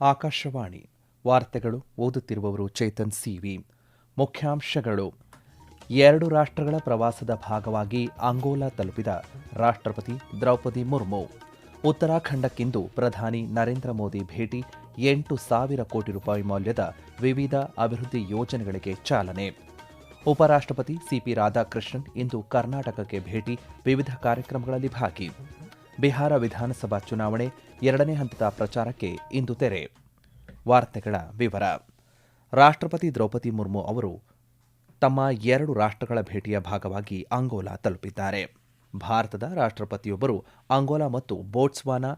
ಆಕಾಶವಾಣಿ ವಾರ್ತೆಗಳು ಓದುತ್ತಿರುವವರು ಚೇತನ್ ಸಿವಿ. ಮುಖ್ಯಾಂಶಗಳು. ಎರಡು ರಾಷ್ಟ್ರಗಳ ಪ್ರವಾಸದ ಭಾಗವಾಗಿ ಅಂಗೋಲಾ ತಲುಪಿದ ರಾಷ್ಟ್ರಪತಿ ದ್ರೌಪದಿ ಮುರ್ಮು. ಉತ್ತರಾಖಂಡಕ್ಕಿಂದು ಪ್ರಧಾನಿ ನರೇಂದ್ರ ಮೋದಿ ಭೇಟಿ ಎಂಟು ಸಾವಿರ ಕೋಟಿ ರೂಪಾಯಿ ಮೌಲ್ಯದ ವಿವಿಧ ಅಭಿವೃದ್ಧಿ ಯೋಜನೆಗಳಿಗೆ ಚಾಲನೆ. ಉಪರಾಷ್ಟ್ರಪತಿ ಸಿಪಿ ರಾಧಾಕೃಷ್ಣನ್ ಇಂದು ಕರ್ನಾಟಕಕ್ಕೆ ಭೇಟಿ ವಿವಿಧ ಕಾರ್ಯಕ್ರಮಗಳಲ್ಲಿ ಭಾಗಿ. ಬಿಹಾರ ವಿಧಾನಸಭಾ ಚುನಾವಣೆ ಎರಡನೇ ಹಂತದ ಪ್ರಚಾರಕ್ಕೆ ಇಂದು ತೆರೆ. ವಾರ್ತೆಗಳ ವಿವರ. ರಾಷ್ಟ್ರಪತಿ ದ್ರೌಪದಿ ಮುರ್ಮು ಅವರು ತಮ್ಮ ಎರಡು ರಾಷ್ಟ್ರಗಳ ಭೇಟಿಯ ಭಾಗವಾಗಿ ಅಂಗೋಲಾ ತಲುಪಿದ್ದಾರೆ. ಭಾರತದ ರಾಷ್ಟ್ರಪತಿಯೊಬ್ಬರು ಅಂಗೋಲಾ ಮತ್ತು ಬೋಟ್ಸ್ವಾನಾ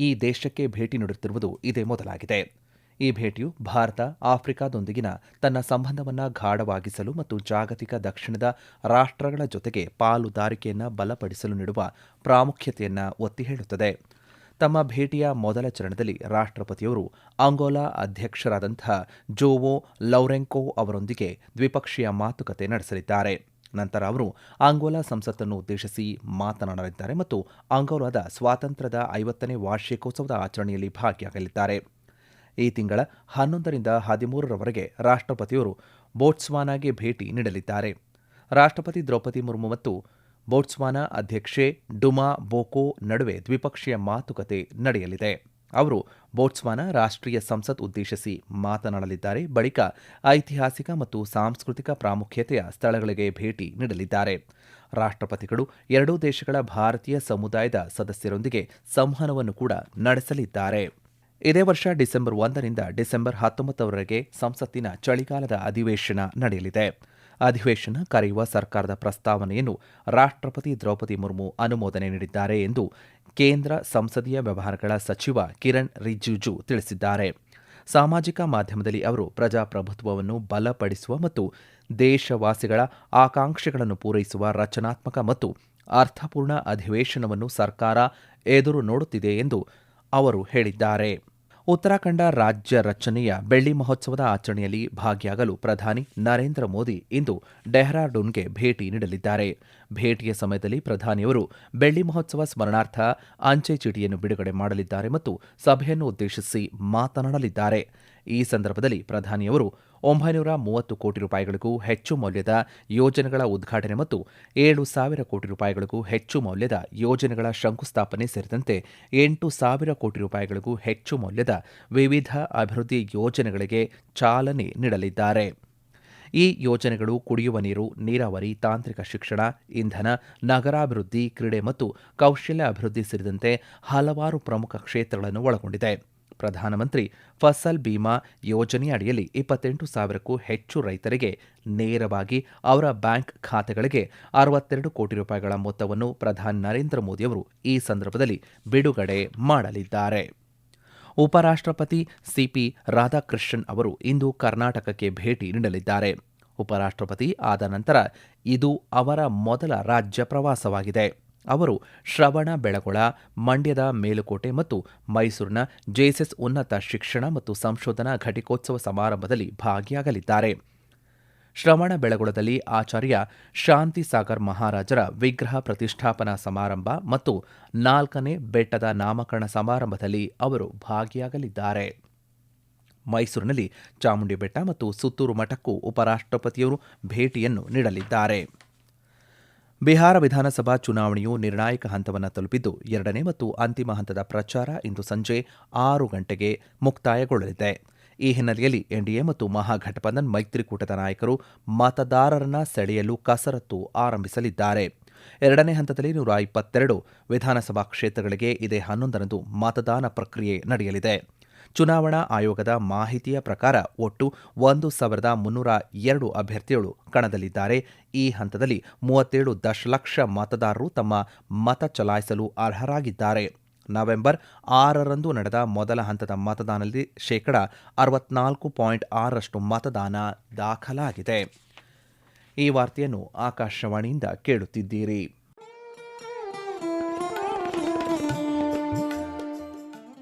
ಈ ದೇಶಕ್ಕೆ ಭೇಟಿ ನೀಡುತ್ತಿರುವುದು ಇದೇ ಮೊದಲಾಗಿದೆ. ಈ ಭೇಟಿಯು ಭಾರತ, ಆಫ್ರಿಕಾದೊಂದಿಗಿನ ತನ್ನ ಸಂಬಂಧವನ್ನು ಗಾಢವಾಗಿಸಲು ಮತ್ತು ಜಾಗತಿಕ ದಕ್ಷಿಣದ ರಾಷ್ಟ್ರಗಳ ಜೊತೆಗೆ ಪಾಲುದಾರಿಕೆಯನ್ನು ಬಲಪಡಿಸಲು ನೀಡುವ ಪ್ರಾಮುಖ್ಯತೆಯನ್ನು ಒತ್ತಿ ಹೇಳುತ್ತದೆ. ತಮ್ಮ ಭೇಟಿಯ ಮೊದಲ ಚರಣದಲ್ಲಿ ರಾಷ್ಟ್ರಪತಿಯವರು ಅಂಗೋಲಾ ಅಧ್ಯಕ್ಷರಾದಂಥ ಜೋವೋ ಲೌರೆಂಕೋ ಅವರೊಂದಿಗೆ ದ್ವಿಪಕ್ಷೀಯ ಮಾತುಕತೆ ನಡೆಸಲಿದ್ದಾರೆ. ನಂತರ ಅವರು ಅಂಗೋಲಾ ಸಂಸತ್ತನ್ನು ಉದ್ದೇಶಿಸಿ ಮಾತನಾಡಲಿದ್ದಾರೆ ಮತ್ತು ಅಂಗೋಲಾದ ಸ್ವಾತಂತ್ರ್ಯದ ಐವತ್ತನೇ ವಾರ್ಷಿಕೋತ್ಸವದ ಆಚರಣೆಯಲ್ಲಿ ಭಾಗಿಯಾಗಲಿದ್ದಾರೆ. ಈ ತಿಂಗಳ ಹನ್ನೊಂದರಿಂದ ಹದಿಮೂರರವರೆಗೆ ರಾಷ್ಟ್ರಪತಿಯವರು ಬೋಟ್ಸ್ವಾನಾಗೆ ಭೇಟಿ ನೀಡಲಿದ್ದಾರೆ. ರಾಷ್ಟ್ರಪತಿ ದ್ರೌಪದಿ ಮುರ್ಮು ಮತ್ತು ಬೋಟ್ಸ್ವಾನಾ ಅಧ್ಯಕ್ಷೆ ಡುಮಾ ಬೋಕೋ ನಡುವೆ ದ್ವಿಪಕ್ಷೀಯ ಮಾತುಕತೆ ನಡೆಯಲಿದೆ. ಅವರು ಬೋಟ್ಸ್ವಾನಾ ರಾಷ್ಟ್ರೀಯ ಸಂಸತ್ ಉದ್ದೇಶಿಸಿ ಮಾತನಾಡಲಿದ್ದಾರೆ. ಬಳಿಕ ಐತಿಹಾಸಿಕ ಮತ್ತು ಸಾಂಸ್ಕೃತಿಕ ಪ್ರಾಮುಖ್ಯತೆಯ ಸ್ಥಳಗಳಿಗೆ ಭೇಟಿ ನೀಡಲಿದ್ದಾರೆ. ರಾಷ್ಟ್ರಪತಿಗಳು ಎರಡೂ ದೇಶಗಳ ಭಾರತೀಯ ಸಮುದಾಯದ ಸದಸ್ಯರೊಂದಿಗೆ ಸಂವಹನವನ್ನು ಕೂಡ ನಡೆಸಲಿದ್ದಾರೆ. ಇದೇ ವರ್ಷ ಡಿಸೆಂಬರ್ ಒಂದರಿಂದ ಡಿಸೆಂಬರ್ ಹತ್ತೊಂಬತ್ತರವರೆಗೆ ಸಂಸತ್ತಿನ ಚಳಿಗಾಲದ ಅಧಿವೇಶನ ನಡೆಯಲಿದೆ. ಅಧಿವೇಶನ ಕರೆಯುವ ಸರ್ಕಾರದ ಪ್ರಸ್ತಾವನೆಯನ್ನು ರಾಷ್ಟ್ರಪತಿ ದ್ರೌಪದಿ ಮುರ್ಮು ಅನುಮೋದನೆ ನೀಡಿದ್ದಾರೆ ಎಂದು ಕೇಂದ್ರ ಸಂಸದೀಯ ವ್ಯವಹಾರಗಳ ಸಚಿವ ಕಿರಣ್ ರಿಜಿಜು ತಿಳಿಸಿದ್ದಾರೆ. ಸಾಮಾಜಿಕ ಮಾಧ್ಯಮದಲ್ಲಿ ಅವರು ಪ್ರಜಾಪ್ರಭುತ್ವವನ್ನು ಬಲಪಡಿಸುವ ಮತ್ತು ದೇಶವಾಸಿಗಳ ಆಕಾಂಕ್ಷೆಗಳನ್ನು ಪೂರೈಸುವ ರಚನಾತ್ಮಕ ಮತ್ತು ಅರ್ಥಪೂರ್ಣ ಅಧಿವೇಶನವನ್ನು ಸರ್ಕಾರ ಎದುರು ನೋಡುತ್ತಿದೆ ಎಂದು ಅವರು ಹೇಳಿದ್ದಾರೆ. ಉತ್ತರಾಖಂಡ ರಾಜ್ಯ ರಚನೆಯ ಬೆಳ್ಳಿ ಮಹೋತ್ಸವದ ಆಚರಣೆಯಲ್ಲಿ ಭಾಗಿಯಾಗಲು ಪ್ರಧಾನಿ ನರೇಂದ್ರ ಮೋದಿ ಇಂದು ಡೆಹ್ರಾಡೂನ್ಗೆ ಭೇಟಿ ನೀಡಲಿದ್ದಾರೆ. ಭೇಟಿಯ ಸಮಯದಲ್ಲಿ ಪ್ರಧಾನಿಯವರು ಬೆಳ್ಳಿ ಮಹೋತ್ಸವ ಸ್ಮರಣಾರ್ಥ ಅಂಚೆ ಚೀಟಿಯನ್ನು ಬಿಡುಗಡೆ ಮಾಡಲಿದ್ದಾರೆ ಮತ್ತು ಸಭೆಯನ್ನು ಉದ್ದೇಶಿಸಿ ಮಾತನಾಡಲಿದ್ದಾರೆ. ಈ ಸಂದರ್ಭದಲ್ಲಿ ಪ್ರಧಾನಿಯವರು ಒಂಬೈನೂರ ಮೂವತ್ತು ಕೋಟಿ ರೂಪಾಯಿಗಳಿಗೂ ಹೆಚ್ಚು ಮೌಲ್ಯದ ಯೋಜನೆಗಳ ಉದ್ಘಾಟನೆ ಮತ್ತು ಏಳು ಸಾವಿರ ಕೋಟಿ ರೂಪಾಯಿಗಳಿಗೂ ಹೆಚ್ಚು ಮೌಲ್ಯದ ಯೋಜನೆಗಳ ಶಂಕುಸ್ಥಾಪನೆ ಸೇರಿದಂತೆ ಎಂಟು ಸಾವಿರ ಕೋಟಿ ರೂಪಾಯಿಗಳಿಗೂ ಹೆಚ್ಚು ಮೌಲ್ಯದ ವಿವಿಧ ಅಭಿವೃದ್ಧಿ ಯೋಜನೆಗಳಿಗೆ ಚಾಲನೆ ನೀಡಲಿದ್ದಾರೆ. ಈ ಯೋಜನೆಗಳು ಕುಡಿಯುವ ನೀರು, ನೀರಾವರಿ, ತಾಂತ್ರಿಕ ಶಿಕ್ಷಣ, ಇಂಧನ, ನಗರಾಭಿವೃದ್ಧಿ, ಕ್ರೀಡೆ ಮತ್ತು ಕೌಶಲ್ಯ ಅಭಿವೃದ್ಧಿ ಸೇರಿದಂತೆ ಹಲವಾರು ಪ್ರಮುಖ ಕ್ಷೇತ್ರಗಳನ್ನು ಒಳಗೊಂಡಿದೆ. ಪ್ರಧಾನಮಂತ್ರಿ ಫಸಲ್ ಬಿಮಾ ಯೋಜನೆಯ ಅಡಿಯಲ್ಲಿ ಇಪ್ಪತ್ತೆಂಟು ಸಾವಿರಕ್ಕೂ ಹೆಚ್ಚು ರೈತರಿಗೆ ನೇರವಾಗಿ ಅವರ ಬ್ಯಾಂಕ್ ಖಾತೆಗಳಿಗೆ ಅರವತ್ತೆರಡು ಕೋಟಿ ರೂಪಾಯಿಗಳ ಮೊತ್ತವನ್ನು ಪ್ರಧಾನಿ ನರೇಂದ್ರ ಮೋದಿಯವರು ಈ ಸಂದರ್ಭದಲ್ಲಿ ಬಿಡುಗಡೆ ಮಾಡಲಿದ್ದಾರೆ. ಉಪರಾಷ್ಟ್ರಪತಿ ಸಿಪಿ ರಾಧಾಕೃಷ್ಣನ್ ಅವರು ಇಂದು ಕರ್ನಾಟಕಕ್ಕೆ ಭೇಟಿ ನೀಡಲಿದ್ದಾರೆ. ಉಪರಾಷ್ಟ್ರಪತಿ ಆದ ನಂತರ ಇದು ಅವರ ಮೊದಲ ರಾಜ್ಯ ಪ್ರವಾಸವಾಗಿದೆ. ಅವರು ಶ್ರವಣ ಬೆಳಗೊಳ, ಮಂಡ್ಯದ ಮೇಲುಕೋಟೆ ಮತ್ತು ಮೈಸೂರಿನ ಜೆಎಸ್ಎಸ್ ಉನ್ನತ ಶಿಕ್ಷಣ ಮತ್ತು ಸಂಶೋಧನಾ ಘಟಿಕೋತ್ಸವ ಸಮಾರಂಭದಲ್ಲಿ ಭಾಗಿಯಾಗಲಿದ್ದಾರೆ. ಶ್ರವಣ ಬೆಳಗೊಳದಲ್ಲಿ ಆಚಾರ್ಯ ಶಾಂತಿ ಸಾಗರ್ ಮಹಾರಾಜರ ವಿಗ್ರಹ ಪ್ರತಿಷ್ಠಾಪನಾ ಸಮಾರಂಭ ಮತ್ತು ನಾಲ್ಕನೇ ಬೆಟ್ಟದ ನಾಮಕರಣ ಸಮಾರಂಭದಲ್ಲಿ ಅವರು ಭಾಗಿಯಾಗಲಿದ್ದಾರೆ. ಮೈಸೂರಿನಲ್ಲಿ ಚಾಮುಂಡಿ ಬೆಟ್ಟ ಮತ್ತು ಸುತ್ತೂರು ಮಠಕ್ಕೂ ಉಪರಾಷ್ಟ್ರಪತಿಯವರು ಭೇಟಿಯನ್ನು ನೀಡಲಿದ್ದಾರೆ. ಬಿಹಾರ ವಿಧಾನಸಭಾ ಚುನಾವಣೆಯು ನಿರ್ಣಾಯಕ ಹಂತವನ್ನು ತಲುಪಿದ್ದು, ಎರಡನೇ ಮತ್ತು ಅಂತಿಮ ಹಂತದ ಪ್ರಚಾರ ಇಂದು ಸಂಜೆ ಆರು ಗಂಟೆಗೆ ಮುಕ್ತಾಯಗೊಳ್ಳಲಿದೆ. ಈ ಹಿನ್ನೆಲೆಯಲ್ಲಿ ಎನ್ಡಿಎ ಮತ್ತು ಮಹಾಘಟಬಂಧನ್ ಮೈತ್ರಿಕೂಟದ ನಾಯಕರು ಮತದಾರರನ್ನ ಸೆಳೆಯಲು ಕಸರತ್ತು ಆರಂಭಿಸಲಿದ್ದಾರೆ. ಎರಡನೇ ಹಂತದಲ್ಲಿ ನೂರ ಇಪ್ಪತ್ತೆರಡು ವಿಧಾನಸಭಾ ಕ್ಷೇತ್ರಗಳಿಗೆ ಇದೇ ಹನ್ನೊಂದರಂದು ಮತದಾನ ಪ್ರಕ್ರಿಯೆ ನಡೆಯಲಿದೆ. ಚುನಾವಣಾ ಆಯೋಗದ ಮಾಹಿತಿಯ ಪ್ರಕಾರ ಒಟ್ಟು ಒಂದು ಸಾವಿರದ ಮುನ್ನೂರ ಎರಡು ಅಭ್ಯರ್ಥಿಗಳು ಕಣದಲ್ಲಿದ್ದಾರೆ. ಈ ಹಂತದಲ್ಲಿ ಮೂವತ್ತೇಳು ದಶಲಕ್ಷ ಮತದಾರರು ತಮ್ಮ ಮತ ಚಲಾಯಿಸಲು ಅರ್ಹರಾಗಿದ್ದಾರೆ. ನವೆಂಬರ್ ಆರರಂದು ನಡೆದ ಮೊದಲ ಹಂತದ ಮತದಾನದಲ್ಲಿ ಶೇಕಡ ಅರವತ್ನಾಲ್ಕು ಪಾಯಿಂಟ್ ಆರರಷ್ಟು ಮತದಾನ ದಾಖಲಾಗಿದೆ. ಈ ವಾರ್ತೆಯನ್ನು ಆಕಾಶವಾಣಿಯಿಂದ ಕೇಳುತ್ತಿದ್ದೀರಿ.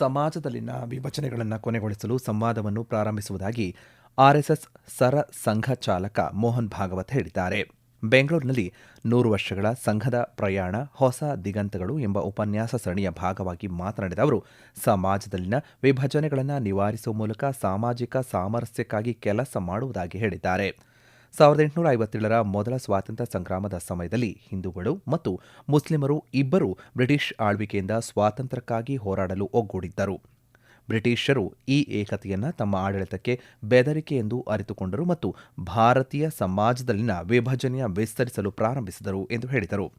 ಸಮಾಜದಲ್ಲಿನ ವಿಭಜನೆಗಳನ್ನು ಕೊನೆಗೊಳಿಸಲು ಸಂವಾದವನ್ನು ಪ್ರಾರಂಭಿಸುವುದಾಗಿ ಆರ್ಎಸ್ಎಸ್ ಸರ ಸಂಘ ಚಾಲಕ ಮೋಹನ್ ಭಾಗವತ್ ಹೇಳಿದ್ದಾರೆ. ಬೆಂಗಳೂರಿನಲ್ಲಿ ನೂರು ವರ್ಷಗಳ ಸಂಘದ ಪ್ರಯಾಣ, ಹೊಸ ದಿಗಂತಗಳು ಎಂಬ ಉಪನ್ಯಾಸ ಸರಣಿಯ ಭಾಗವಾಗಿ ಮಾತನಾಡಿದ ಅವರು, ಸಮಾಜದಲ್ಲಿನ ವಿಭಜನೆಗಳನ್ನು ನಿವಾರಿಸುವ ಮೂಲಕ ಸಾಮಾಜಿಕ ಸಾಮರಸ್ಯಕ್ಕಾಗಿ ಕೆಲಸ ಮಾಡುವುದಾಗಿ ಹೇಳಿದ್ದಾರೆ. ಸಾವಿರದ ಎಂಟುನೂರ ಐವತ್ತೇಳರ ಮೊದಲ ಸ್ವಾತಂತ್ರ್ಯ ಸಂಗ್ರಾಮದ ಸಮಯದಲ್ಲಿ ಹಿಂದೂಗಳು ಮತ್ತು ಮುಸ್ಲಿಮರು ಇಬ್ಬರು ಬ್ರಿಟಿಷ್ ಆಳ್ವಿಕೆಯಿಂದ ಸ್ವಾತಂತ್ರ್ಯಕ್ಕಾಗಿ ಹೋರಾಡಲು ಒಗ್ಗೂಡಿದ್ದರು. ಬ್ರಿಟಿಷರು ಈ ಏಕತೆಯನ್ನು ತಮ್ಮ ಆಡಳಿತಕ್ಕೆ ಬೆದರಿಕೆ ಎಂದು ಅರಿತುಕೊಂಡರು ಮತ್ತು ಭಾರತೀಯ ಸಮಾಜದಲ್ಲಿನ ವಿಭಜನೆಯ ವಿಸ್ತರಿಸಲು ಪ್ರಾರಂಭಿಸಿದರು ಎಂದು ಹೇಳಿದರು.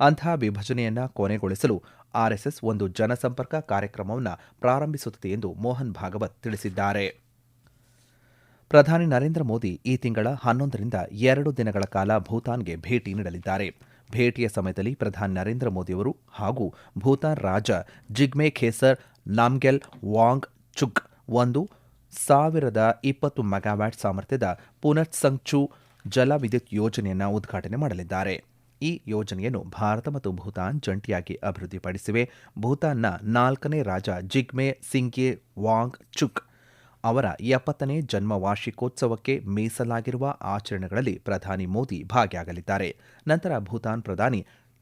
ಅಂತಹ ವಿಭಜನೆಯನ್ನು ಕೊನೆಗೊಳಿಸಲು ಆರ್ಎಸ್ಎಸ್ ಒಂದು ಜನಸಂಪರ್ಕ ಕಾರ್ಯಕ್ರಮವನ್ನು ಪ್ರಾರಂಭಿಸುತ್ತದೆ ಎಂದು ಮೋಹನ್ ಭಾಗವತ್ ತಿಳಿಸಿದ್ದಾರೆ. ಪ್ರಧಾನಿ ನರೇಂದ್ರ ಮೋದಿ ಈ ತಿಂಗಳ ಹನ್ನೊಂದರಿಂದ ಎರಡು ದಿನಗಳ ಕಾಲ ಭೂತಾನ್ಗೆ ಭೇಟಿ ನೀಡಲಿದ್ದಾರೆ. ಭೇಟಿಯ ಸಮಯದಲ್ಲಿ ಪ್ರಧಾನಿ ನರೇಂದ್ರ ಮೋದಿಯವರು ಹಾಗೂ ಭೂತಾನ್ ರಾಜ ಜಿಗ್ಮೆ ಖೇಸರ್, ನಾಮ್ಗೆಲ್ ವಾಂಗ್ ಚುಗ್ ಒಂದು ಸಾವಿರದ ಇಪ್ಪತ್ತು ಮೆಗಾವ್ಯಾಟ್ ಸಾಮರ್ಥ್ಯದ ಪುನತ್ಸಂಗ್ಚು ಜಲವಿದ್ಯುತ್ ಯೋಜನೆಯನ್ನು ಉದ್ಘಾಟನೆ ಮಾಡಲಿದ್ದಾರೆ. ಈ ಯೋಜನೆಯನ್ನು ಭಾರತ ಮತ್ತು ಭೂತಾನ್ ಜಂಟಿಯಾಗಿ ಅಭಿವೃದ್ಧಿಪಡಿಸಿವೆ. ಭೂತಾನ್ನ ನಾಲ್ಕನೇ ರಾಜ ಜಿಗ್ಮೆ ಸಿಂಗೆ ವಾಂಗ್ ಚುಕ್ ಅವರ ಎಪ್ಪತ್ತನೇ ಜನ್ಮ ವಾರ್ಷಿಕೋತ್ಸವಕ್ಕೆ ಮೀಸಲಾಗಿರುವ ಆಚರಣೆಗಳಲ್ಲಿ ಪ್ರಧಾನಿ ಮೋದಿ ಭಾಗಿಯಾಗಲಿದ್ದಾರೆ. ನಂತರ ಭೂತಾನ್ ಪ್ರಧಾನಿ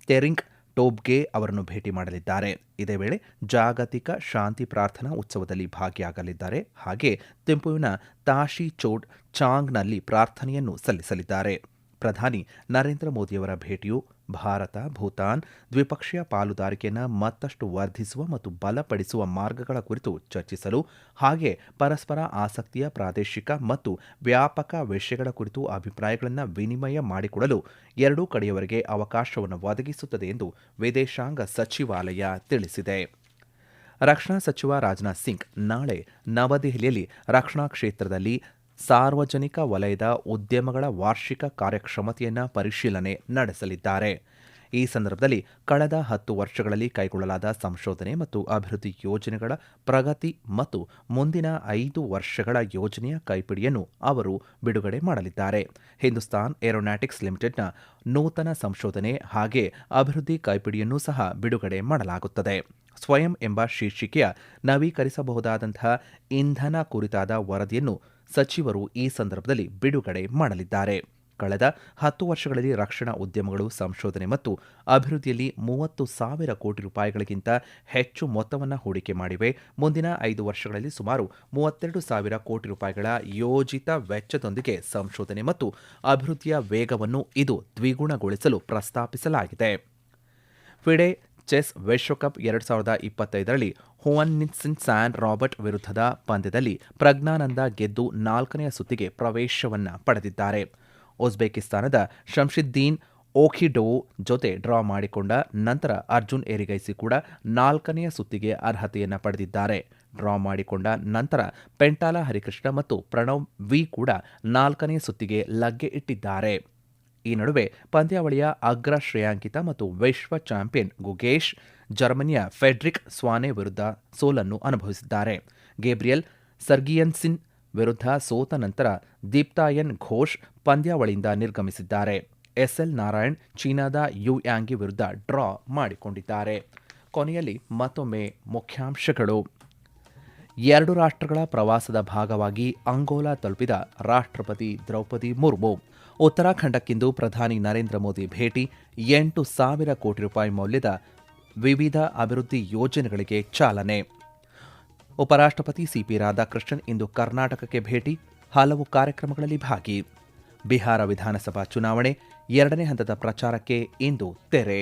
ತೆರಿಂಗ್ ಟೋಬ್ಗೆ ಅವರನ್ನು ಭೇಟಿ ಮಾಡಲಿದ್ದಾರೆ. ಇದೇ ವೇಳೆ ಜಾಗತಿಕ ಶಾಂತಿ ಪ್ರಾರ್ಥನಾ ಉತ್ಸವದಲ್ಲಿ ಭಾಗಿಯಾಗಲಿದ್ದಾರೆ. ಹಾಗೆ ತಿಂಪುವಿನ ತಾಶಿ ಚೋಡ್ ಚಾಂಗ್ನಲ್ಲಿ ಪ್ರಾರ್ಥನೆಯನ್ನು ಸಲ್ಲಿಸಲಿದ್ದಾರೆ. ಪ್ರಧಾನಿ ನರೇಂದ್ರ ಮೋದಿಯವರ ಭೇಟಿಯು ಭಾರತ, ಭೂತಾನ್ ದ್ವಿಪಕ್ಷೀಯ ಪಾಲುದಾರಿಕೆಯನ್ನು ಮತ್ತಷ್ಟು ವರ್ಧಿಸುವ ಮತ್ತು ಬಲಪಡಿಸುವ ಮಾರ್ಗಗಳ ಕುರಿತು ಚರ್ಚಿಸಲು ಹಾಗೆ ಪರಸ್ಪರ ಆಸಕ್ತಿಯ ಪ್ರಾದೇಶಿಕ ಮತ್ತು ವ್ಯಾಪಕ ವಿಷಯಗಳ ಕುರಿತು ಅಭಿಪ್ರಾಯಗಳನ್ನು ವಿನಿಮಯ ಮಾಡಿಕೊಡಲು ಎರಡೂ ಕಡೆಯವರಿಗೆ ಅವಕಾಶವನ್ನು ಒದಗಿಸುತ್ತದೆ ಎಂದು ವಿದೇಶಾಂಗ ಸಚಿವಾಲಯ ತಿಳಿಸಿದೆ. ರಕ್ಷಣಾ ಸಚಿವ ರಾಜನಾಥ್ ಸಿಂಗ್ ನಾಳೆ ನವದೆಹಲಿಯಲ್ಲಿ ರಕ್ಷಣಾ ಕ್ಷೇತ್ರದಲ್ಲಿ ಸಾರ್ವಜನಿಕ ವಲಯದ ಉದ್ಯಮಗಳ ವಾರ್ಷಿಕ ಕಾರ್ಯಕ್ಷಮತೆಯನ್ನು ಪರಿಶೀಲನೆ ನಡೆಸಲಿದ್ದಾರೆ. ಈ ಸಂದರ್ಭದಲ್ಲಿ ಕಳೆದ ಹತ್ತು ವರ್ಷಗಳಲ್ಲಿ ಕೈಗೊಳ್ಳಲಾದ ಸಂಶೋಧನೆ ಮತ್ತು ಅಭಿವೃದ್ಧಿ ಯೋಜನೆಗಳ ಪ್ರಗತಿ ಮತ್ತು ಮುಂದಿನ ಐದು ವರ್ಷಗಳ ಯೋಜನೆಯ ಕೈಪಿಡಿಯನ್ನು ಅವರು ಬಿಡುಗಡೆ ಮಾಡಲಿದ್ದಾರೆ. ಹಿಂದೂಸ್ತಾನ್ ಏರೋನಾಟಿಕ್ಸ್ ಲಿಮಿಟೆಡ್ನ ನೂತನ ಸಂಶೋಧನೆ ಹಾಗೆ ಅಭಿವೃದ್ಧಿ ಕೈಪಿಡಿಯನ್ನು ಸಹ ಬಿಡುಗಡೆ ಮಾಡಲಾಗುತ್ತದೆ. ಸ್ವಯಂ ಎಂಬ ಶೀರ್ಷಿಕೆಯ ನವೀಕರಿಸಬಹುದಾದಂತಹ ಇಂಧನ ಕುರಿತಾದ ವರದಿಯನ್ನು ಸಚಿವರು ಈ ಸಂದರ್ಭದಲ್ಲಿ ಬಿಡುಗಡೆ ಮಾಡಲಿದ್ದಾರೆ. ಕಳೆದ ಹತ್ತು ವರ್ಷಗಳಲ್ಲಿ ರಕ್ಷಣಾ ಉದ್ಯಮಗಳು, ಸಂಶೋಧನೆ ಮತ್ತು ಅಭಿವೃದ್ಧಿಯಲ್ಲಿ ಮೂವತ್ತು ಸಾವಿರ ಕೋಟಿ ರೂಪಾಯಿಗಳಿಗಿಂತ ಹೆಚ್ಚು ಮೊತ್ತವನ್ನು ಹೂಡಿಕೆ ಮಾಡಿವೆ. ಮುಂದಿನ ಐದು ವರ್ಷಗಳಲ್ಲಿ ಸುಮಾರು ಮೂವತ್ತೆರಡು ಸಾವಿರ ಕೋಟಿ ರೂಪಾಯಿಗಳ ಯೋಜಿತ ವೆಚ್ಚದೊಂದಿಗೆ ಸಂಶೋಧನೆ ಮತ್ತು ಅಭಿವೃದ್ಧಿಯ ವೇಗವನ್ನು ಇದು ದ್ವಿಗುಣಗೊಳಿಸಲು ಪ್ರಸ್ತಾಪಿಸಲಾಗಿದೆ. ಫಿಡೆ ಚೆಸ್ ವಿಶ್ವಕಪ್ ಎರಡ್ ಸಾವಿರದ ಇಪ್ಪತ್ತೈದರಲ್ಲಿ ಹುವನ್ನಿನ್ಸಿನ್ ಸ್ಯಾನ್ ರಾಬರ್ಟ್ ವಿರುದ್ಧದ ಪಂದ್ಯದಲ್ಲಿ ಪ್ರಜ್ಞಾನಂದ ಗೆದ್ದು ನಾಲ್ಕನೆಯ ಸುತ್ತಿಗೆ ಪ್ರವೇಶವನ್ನು ಪಡೆದಿದ್ದಾರೆ. ಉಜ್ಬೇಕಿಸ್ತಾನದ ಶಂಶಿದ್ದೀನ್ ಓಖಿಡೋ ಜೊತೆ ಡ್ರಾ ಮಾಡಿಕೊಂಡ ನಂತರ ಅರ್ಜುನ್ ಏರಿಗೈಸಿ ಕೂಡ ನಾಲ್ಕನೆಯ ಸುತ್ತಿಗೆ ಅರ್ಹತೆಯನ್ನು ಪಡೆದಿದ್ದಾರೆ. ಡ್ರಾ ಮಾಡಿಕೊಂಡ ನಂತರ ಪೆಂಟಾಲ ಹರಿಕೃಷ್ಣ ಮತ್ತು ಪ್ರಣವ್ ವಿ ಕೂಡ ನಾಲ್ಕನೇ ಸುತ್ತಿಗೆ ಲಗ್ಗೆ ಇಟ್ಟಿದ್ದಾರೆ. ಈ ನಡುವೆ ಪಂದ್ಯಾವಳಿಯ ಅಗ್ರ ಶ್ರೇಯಾಂಕಿತ ಮತ್ತು ವಿಶ್ವ ಚಾಂಪಿಯನ್ ಗುಗೇಶ್, ಜರ್ಮನಿಯ ಫೆಡ್ರಿಕ್ ಸ್ವಾನೆ ವಿರುದ್ಧ ಸೋಲನ್ನು ಅನುಭವಿಸಿದ್ದಾರೆ. ಗೇಬ್ರಿಯಲ್ ಸರ್ಗಿಯನ್ಸಿನ್ ವಿರುದ್ಧ ಸೋತ ನಂತರ ದೀಪ್ತಾಯನ್ ಘೋಷ್ ಪಂದ್ಯಾವಳಿಯಿಂದ ನಿರ್ಗಮಿಸಿದ್ದಾರೆ. ಎಸ್ಎಲ್ ನಾರಾಯಣ್ ಚೀನಾದ ಯು ಯಾಂಗಿ ವಿರುದ್ಧ ಡ್ರಾ ಮಾಡಿಕೊಂಡಿದ್ದಾರೆ. ಕೊನೆಯಲ್ಲಿ ಮತ್ತೊಮ್ಮೆ ಮುಖ್ಯಾಂಶಗಳು. ಎರಡು ರಾಷ್ಟ್ರಗಳ ಪ್ರವಾಸದ ಭಾಗವಾಗಿ ಅಂಗೋಲಾ ತಲುಪಿದ ರಾಷ್ಟ್ರಪತಿ ದ್ರೌಪದಿ ಮುರ್ಮು ಉತ್ತರಾಖಂಡಕ್ಕಿಂದು ಪ್ರಧಾನಿ ನರೇಂದ್ರ ಮೋದಿ ಭೇಟಿ, ಎಂಟು ಸಾವಿರ ಕೋಟಿ ರೂಪಾಯಿ ಮೌಲ್ಯದ ವಿವಿಧ ಅಭಿವೃದ್ಧಿ ಯೋಜನೆಗಳಿಗೆ ಚಾಲನೆ. ಉಪರಾಷ್ಟ್ರಪತಿ ಸಿಪಿ ರಾಧಾಕೃಷ್ಣನ್ ಇಂದು ಕರ್ನಾಟಕಕ್ಕೆ ಭೇಟಿ, ಹಲವು ಕಾರ್ಯಕ್ರಮಗಳಲ್ಲಿ ಭಾಗಿ. ಬಿಹಾರ ವಿಧಾನಸಭಾ ಚುನಾವಣೆ, ಎರಡನೇ ಹಂತದ ಪ್ರಚಾರಕ್ಕೆ ಇಂದು ತೆರೆ.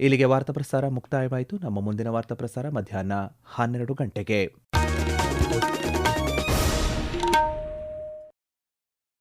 ಇಲ್ಲಿಗೆ ವಾರ್ತಾ ಪ್ರಸಾರ ಮುಕ್ತಾಯವಾಯಿತು. ನಮ್ಮ ಮುಂದಿನ ವಾರ್ತಾ ಪ್ರಸಾರ ಮಧ್ಯಾಹ್ನ ಹನ್ನೆರಡು ಗಂಟೆಗೆ.